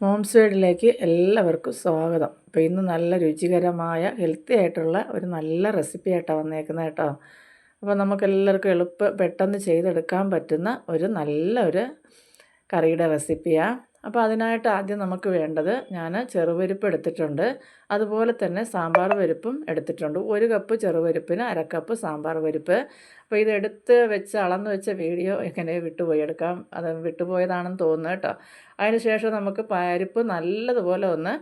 Moms വേഡിലേക്ക് എല്ലാവർക്കും സ്വാഗതം. അപ്പോൾ ഇന്ന് നല്ല രുചികരമായ ഹെൽത്തി ആയിട്ടുള്ള ഒരു നല്ല റെസിപ്പി ആയിട്ടാണ് വന്നേക്കുന്നത് കേട്ടോ. അപ്പോൾ നമുക്ക് എല്ലാവർക്കും എളുപ്പം പെട്ടെന്ന് ചെയ്തെടുക്കാൻ പറ്റുന്ന ഒരു നല്ല ഒരു കറിയുടെ റെസിപ്പിയാണ് അപ്പോൾ അതിനായിട്ട് ആദ്യം നമുക്ക് വേണ്ടത് ഞാൻ ചെറുപരിപ്പ് എടുത്തിട്ടുണ്ട് അതുപോലെ തന്നെ സാമ്പാർ പരിപ്പും എടുത്തിട്ടുണ്ട്. ഒരു കപ്പ് ചെറുപരിപ്പിന് അരക്കപ്പ് കപ്പ് സാമ്പാർ പരിപ്പ്. അപ്പോൾ ഇത് ഇതെടുത്ത് വെച്ച് അളന്ന് വെച്ച വീഡിയോ എങ്ങനെ വിട്ടുപോയി എടുക്കാം അത് വിട്ടുപോയതാണെന്ന് തോന്നുന്നു കേട്ടോ. അതിനുശേഷം നമുക്ക് പരിപ്പ് നല്ലതുപോലെ ഒന്ന്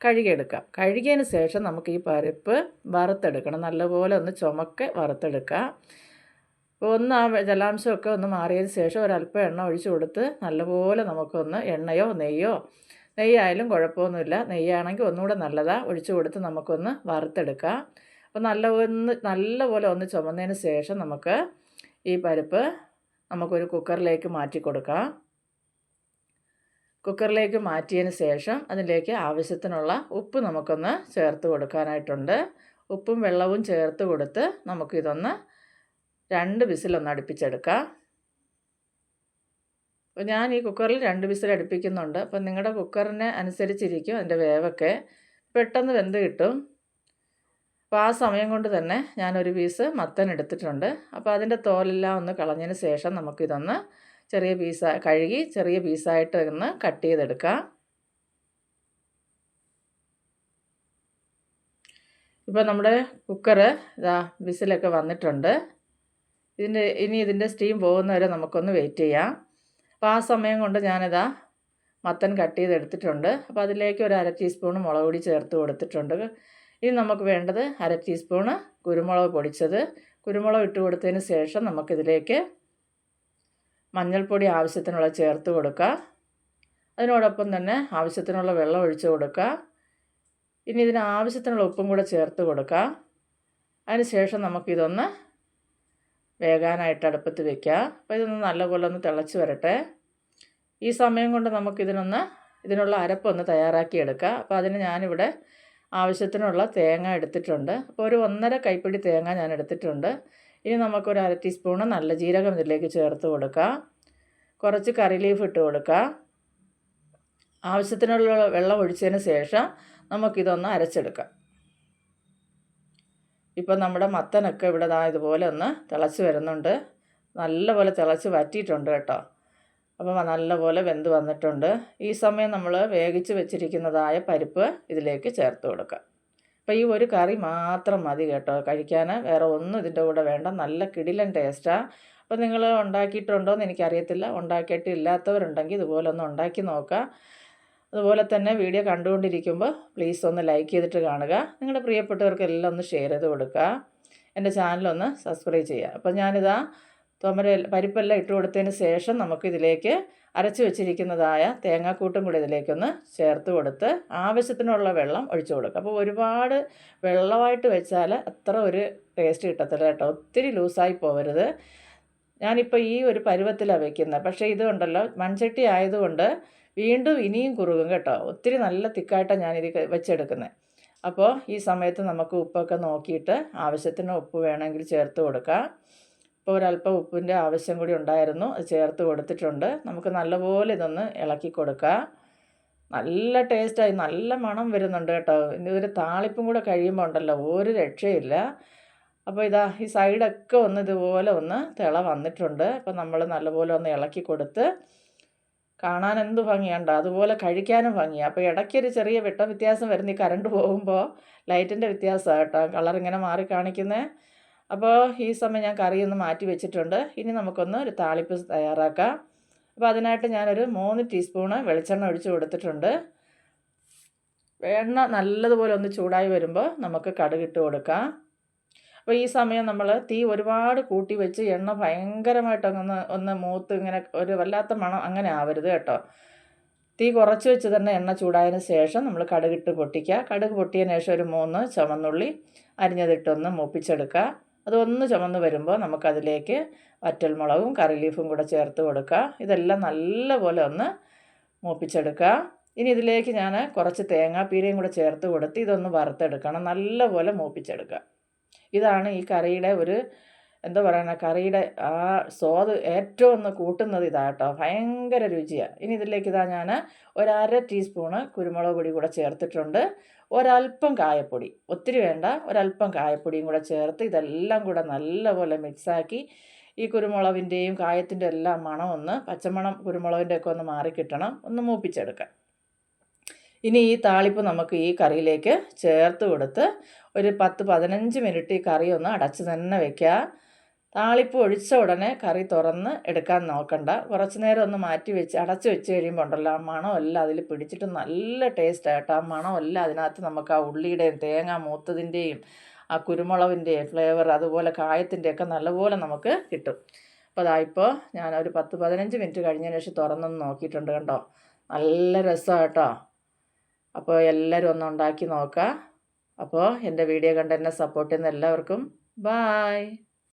കഴുകിയെടുക്കാം. കഴുകിയതിന് ശേഷം നമുക്ക് ഈ പരിപ്പ് വറുത്തെടുക്കണം. നല്ലപോലെ ഒന്ന് ചുമക്കെ വറുത്തെടുക്കാം. ഒന്ന് ആ ജലാംശമൊക്കെ ഒന്ന് മാറിയതിന് ശേഷം ഒരല്പം എണ്ണ ഒഴിച്ചു കൊടുത്ത് നല്ലപോലെ നമുക്കൊന്ന് എണ്ണയോ നെയ്യോ നെയ്യായാലും കുഴപ്പമൊന്നുമില്ല. നെയ്യാണെങ്കിൽ ഒന്നുകൂടെ നല്ലതാണ് ഒഴിച്ചു കൊടുത്ത് നമുക്കൊന്ന് വറുത്തെടുക്കാം. അപ്പോൾ നല്ല ഒന്ന് നല്ലപോലെ ഒന്ന് ചുമന്നതിന് ശേഷം നമുക്ക് ഈ പരിപ്പ് നമുക്കൊരു കുക്കറിലേക്ക് മാറ്റി കൊടുക്കാം. കുക്കറിലേക്ക് മാറ്റിയതിന് ശേഷം അതിലേക്ക് ആവശ്യത്തിനുള്ള ഉപ്പ് നമുക്കൊന്ന് ചേർത്ത് കൊടുക്കാനായിട്ടുണ്ട്. ഉപ്പും വെള്ളവും ചേർത്ത് കൊടുത്ത് നമുക്കിതൊന്ന് രണ്ട് വിസിലൊന്ന് അടുപ്പിച്ചെടുക്കാം. അപ്പോൾ ഞാൻ ഈ കുക്കറിൽ രണ്ട് വിസിൽ അടുപ്പിക്കുന്നുണ്ട്. അപ്പോൾ നിങ്ങളുടെ കുക്കറിനെ അനുസരിച്ചിരിക്കും അതിന്റെ വേവൊക്കെ. പെട്ടെന്ന് വെന്ത് കിട്ടും. അപ്പോൾ ആ സമയം കൊണ്ട് തന്നെ ഞാനൊരു പീസ് മത്തൻ എടുത്തിട്ടുണ്ട്. അപ്പോൾ അതിന്റെ തോലെല്ലാം ഒന്ന് കളഞ്ഞതിന് ശേഷം നമുക്കിതൊന്ന് ചെറിയ പീസ കഴുകി ചെറിയ പീസായിട്ട് ഒന്ന് കട്ട് ചെയ്തെടുക്കാം. ഇപ്പോൾ നമ്മുടെ കുക്കറ് ഇതാ വിസിലൊക്കെ വന്നിട്ടുണ്ട്. ഇതിന്റെ ഇനി ഇതിന്റെ സ്റ്റീം പോകുന്നവരെ നമുക്കൊന്ന് വെയിറ്റ് ചെയ്യാം. അപ്പോൾ ആ സമയം കൊണ്ട് ഞാനിതാ മത്തൻ കട്ട് ചെയ്തെടുത്തിട്ടുണ്ട് അപ്പോൾ അതിലേക്ക് ഒരു അര ടീസ്പൂൺ മുളക് പൊടി ചേർത്ത് കൊടുത്തിട്ടുണ്ട്. ഇനി നമുക്ക് വേണ്ടത് അര ടീസ്പൂണ് കുരുമുളക് പൊടിച്ചത്. കുരുമുളക് ഇട്ട് കൊടുത്തതിന് ശേഷം നമുക്കിതിലേക്ക് മഞ്ഞൾപ്പൊടി ആവശ്യത്തിനുള്ള ചേർത്ത് കൊടുക്കുക അതിനോടൊപ്പം തന്നെ ആവശ്യത്തിനുള്ള വെള്ളം ഒഴിച്ച് കൊടുക്കുക ഇനി ഇതിന് ആവശ്യത്തിനുള്ള ഉപ്പും കൂടെ ചേർത്ത് കൊടുക്കുക അതിന് ശേഷം നമുക്കിതൊന്ന് വേകാനായിട്ട് അടുപ്പത്ത് വെക്കുക അപ്പോൾ ഇതൊന്ന് നല്ലപോലെ ഒന്ന് തിളച്ച് വരട്ടെ. ഈ സമയം കൊണ്ട് നമുക്കിതിനൊന്ന് ഇതിനുള്ള അരപ്പൊന്ന് തയ്യാറാക്കി എടുക്കുക അപ്പോൾ അതിന് ഞാനിവിടെ ആവശ്യത്തിനുള്ള തേങ്ങ എടുത്തിട്ടുണ്ട്. അപ്പോൾ ഒരു ഒന്നര കൈപ്പിടി തേങ്ങ ഞാൻ എടുത്തിട്ടുണ്ട് ഇനി നമുക്കൊരു അര ടീസ്പൂണ് നല്ല ജീരകം ഇതിലേക്ക് ചേർത്ത് കൊടുക്കാം. കുറച്ച് കറി ലീഫ് ഇട്ട് കൊടുക്കുക ആവശ്യത്തിനുള്ള വെള്ളം ഒഴിച്ചതിന് ശേഷം നമുക്കിതൊന്ന് അരച്ചെടുക്കാം. ഇപ്പം നമ്മുടെ മത്തനൊക്കെ ഇവിടെ ദാ ഇതുപോലെ ഒന്ന് തിളച്ച് വരുന്നുണ്ട്. നല്ലപോലെ തിളച്ച് വറ്റിയിട്ടുണ്ട് കേട്ടോ. അപ്പോൾ നല്ലപോലെ വെന്ത് വന്നിട്ടുണ്ട്. ഈ സമയം നമ്മൾ വേവിച്ച് വെച്ചിരിക്കുന്നതായ പരിപ്പ് ഇതിലേക്ക് ചേർത്ത് കൊടുക്കാം അപ്പോൾ ഈ ഒരു കറി മാത്രം മതി കേട്ടോ. കഴിക്കാൻ വേറെ ഒന്നും ഇതിന്റെ കൂടെ വേണ്ട. നല്ല കിടിലൻ ടേസ്റ്റാണ് അപ്പോൾ നിങ്ങൾ ഉണ്ടാക്കിയിട്ടുണ്ടോ എന്ന് എനിക്കറിയത്തില്ല ഉണ്ടാക്കിയിട്ടില്ലാത്തവരുണ്ടെങ്കിൽ ഇതുപോലെ ഒന്ന് ഉണ്ടാക്കി നോക്കാം അതുപോലെ തന്നെ വീഡിയോ കണ്ടുകൊണ്ടിരിക്കുമ്പോൾ പ്ലീസ് ഒന്ന് ലൈക്ക് ചെയ്തിട്ട് കാണുക. നിങ്ങളുടെ പ്രിയപ്പെട്ടവർക്കെല്ലാം ഒന്ന് ഷെയർ ചെയ്ത് കൊടുക്കുക. എന്റെ ചാനലൊന്ന് സബ്സ്ക്രൈബ് ചെയ്യുക. അപ്പോൾ ഞാനിതാ തോമര പരിപ്പെല്ലാം ഇട്ട് കൊടുത്തതിന് ശേഷം നമുക്കിതിലേക്ക് അരച്ച് വെച്ചിരിക്കുന്നതായ തേങ്ങാക്കൂട്ടും കൂടി ഇതിലേക്കൊന്ന് ചേർത്ത് കൊടുത്ത് ആവശ്യത്തിനുള്ള വെള്ളം ഒഴിച്ചു കൊടുക്കുക. അപ്പോൾ ഒരുപാട് വെള്ളമായിട്ട് വെച്ചാൽ അത്ര ഒരു ടേസ്റ്റ് കിട്ടത്തില്ല കേട്ടോ. ഒത്തിരി ലൂസായി പോകരുത് ഞാനിപ്പോൾ ഈ ഒരു പരുവത്തിലാണ് വെക്കുന്നത്. പക്ഷേ ഇതുണ്ടല്ലോ മൺചട്ടി ആയതുകൊണ്ട് വീണ്ടും ഇനിയും കുറുകും കേട്ടോ. ഒത്തിരി നല്ല തിക്കായിട്ടാണ് ഞാനിത് വെച്ചെടുക്കുന്നത് അപ്പോൾ ഈ സമയത്ത് നമുക്ക് ഉപ്പൊക്കെ നോക്കിയിട്ട് ആവശ്യത്തിന് ഉപ്പ് വേണമെങ്കിൽ ചേർത്ത് കൊടുക്കാം. ഇപ്പോൾ ഒരല്പം ഉപ്പിന്റെ ആവശ്യം കൂടി ഉണ്ടായിരുന്നു അത് ചേർത്ത് കൊടുത്തിട്ടുണ്ട്. നമുക്ക് നല്ലപോലെ ഇതൊന്ന് ഇളക്കി കൊടുക്കാം. നല്ല ടേസ്റ്റായി നല്ല മണം വരുന്നുണ്ട് കേട്ടോ. ഇതൊരു താളിപ്പും കൂടെ കഴിയുമ്പോൾ ഉണ്ടല്ലോ ഒരു രക്ഷയില്ല. അപ്പോൾ ഇതാ ഈ സൈഡൊക്കെ ഒന്ന് ഇതുപോലെ ഒന്ന് തിള വന്നിട്ടുണ്ട്. അപ്പോൾ നമ്മൾ നല്ലപോലെ ഒന്ന് ഇളക്കി കൊടുത്ത് കാണാൻ എന്ത് ഭംഗിയുണ്ടോ? അതുപോലെ കഴിക്കാനും ഭംഗിയാണ് അപ്പോൾ ഇടയ്ക്കൊരു ചെറിയ വെട്ട വ്യത്യാസം വരുന്ന ഈ കറണ്ട് പോകുമ്പോൾ ലൈറ്റിന്റെ വ്യത്യാസമാണ് കേട്ടോ. കളർ ഇങ്ങനെ മാറി കാണിക്കുന്നത് അപ്പോൾ ഈ സമയം ഞാൻ കറി ഒന്ന് മാറ്റി വെച്ചിട്ടുണ്ട്. ഇനി നമുക്കൊന്ന് ഒരു താളിപ്പ് തയ്യാറാക്കാം. അപ്പോൾ അതിനായിട്ട് ഞാനൊരു മൂന്ന് ടീസ്പൂണ് വെളിച്ചെണ്ണ ഒഴിച്ച് കൊടുത്തിട്ടുണ്ട്. എണ്ണ നല്ലതുപോലെ ഒന്ന് ചൂടായി വരുമ്പോൾ നമുക്ക് കടുകിട്ട് കൊടുക്കാം. അപ്പോൾ ഈ സമയം നമ്മൾ തീ ഒരുപാട് കൂട്ടി വെച്ച് എണ്ണ ഭയങ്കരമായിട്ടൊന്ന് ഒന്ന് മൂത്ത് ഇങ്ങനെ ഒരു വല്ലാത്ത മണം അങ്ങനെ ആവരുത് കേട്ടോ. തീ കുറച്ച് വെച്ച് തന്നെ എണ്ണ ചൂടായതിന് ശേഷം നമ്മൾ കടുകിട്ട് പൊട്ടിക്കുക. കടുക് പൊട്ടിയതിന് ശേഷം ഒരു മൂന്ന് ചുമന്നുള്ളി അരിഞ്ഞതിട്ടൊന്ന് മൂപ്പിച്ചെടുക്കുക. അതൊന്ന് ചുമന്ന് വരുമ്പോൾ നമുക്കതിലേക്ക് വറ്റൽമുളകും കറി ലീഫും കൂടെ ചേർത്ത് കൊടുക്കുക. ഇതെല്ലാം നല്ലപോലെ ഒന്ന് മൂപ്പിച്ചെടുക്കുക. ഇനി ഇതിലേക്ക് ഞാൻ കുറച്ച് തേങ്ങാപ്പീരയും കൂടെ ചേർത്ത് കൊടുത്ത് ഇതൊന്ന് വറുത്തെടുക്കണം. നല്ലപോലെ മൂപ്പിച്ചെടുക്കുക. ഇതാണ് ഈ കറിയുടെ ഒരു എന്താ പറയണ കറിയുടെ ആ സ്വാദ് ഏറ്റവും ഒന്ന് കൂട്ടുന്നത് ഇതാ കേട്ടോ. ഭയങ്കര രുചിയാണ് ഇനി ഇതിലേക്ക് ഇതാ ഞാൻ ഒരര ടീസ്പൂണ് കുരുമുളക് പൊടി കൂടെ ചേർത്തിട്ടുണ്ട്. ഒരല്പം കായപ്പൊടി. ഒത്തിരി വേണ്ട ഒരല്പം കായപ്പൊടിയും കൂടെ ചേർത്ത് ഇതെല്ലാം കൂടെ നല്ലപോലെ മിക്സാക്കി ഈ കുരുമുളകിന്റെയും കായത്തിന്റെ എല്ലാം മണം ഒന്ന് പച്ചമണം കുരുമുളകിന്റെ ഒക്കെ ഒന്ന് മാറിക്കിട്ടണം ഒന്ന് മൂപ്പിച്ചെടുക്കാം. ഇനി ഈ താളിപ്പ് നമുക്ക് ഈ കറിയിലേക്ക് ചേർത്ത് കൊടുത്ത് ഒരു പത്ത് പതിനഞ്ച് മിനിറ്റ് ഈ കറി ഒന്ന് അടച്ച് തന്നെ വെക്കുക. താളിപ്പ് ഒഴിച്ച ഉടനെ കറി തുറന്ന് എടുക്കാൻ നോക്കണ്ട. കുറച്ച് നേരം ഒന്ന് മാറ്റി വെച്ച് അടച്ച് വെച്ച് കഴിയുമ്പോൾ ഉണ്ടല്ലോ ആ മണമെല്ലാം അതിൽ പിടിച്ചിട്ട് നല്ല ടേസ്റ്റ് ആയിട്ട് ആ മണമെല്ലാം അതിനകത്ത് നമുക്ക് ആ ഉള്ളിയുടെയും തേങ്ങ മൂത്തതിന്റെയും ആ കുരുമുളകിന്റെയും ഫ്ലേവർ അതുപോലെ കായത്തിന്റെയൊക്കെ നല്ലപോലെ നമുക്ക് കിട്ടും. അപ്പോൾ അതായിപ്പോൾ ഞാനൊരു പത്ത് പതിനഞ്ച് മിനിറ്റ് കഴിഞ്ഞതിന് ശേഷം തുറന്നൊന്ന് നോക്കിയിട്ടുണ്ട് കണ്ടോ? നല്ല രസമാണ് അപ്പോൾ എല്ലാവരും ഒന്ന് ഉണ്ടാക്കി നോക്കുക അപ്പോൾ എന്റെ വീഡിയോ കണ്ട് എന്നെ സപ്പോർട്ട് ചെയ്യുന്ന എല്ലാവർക്കും ബായ്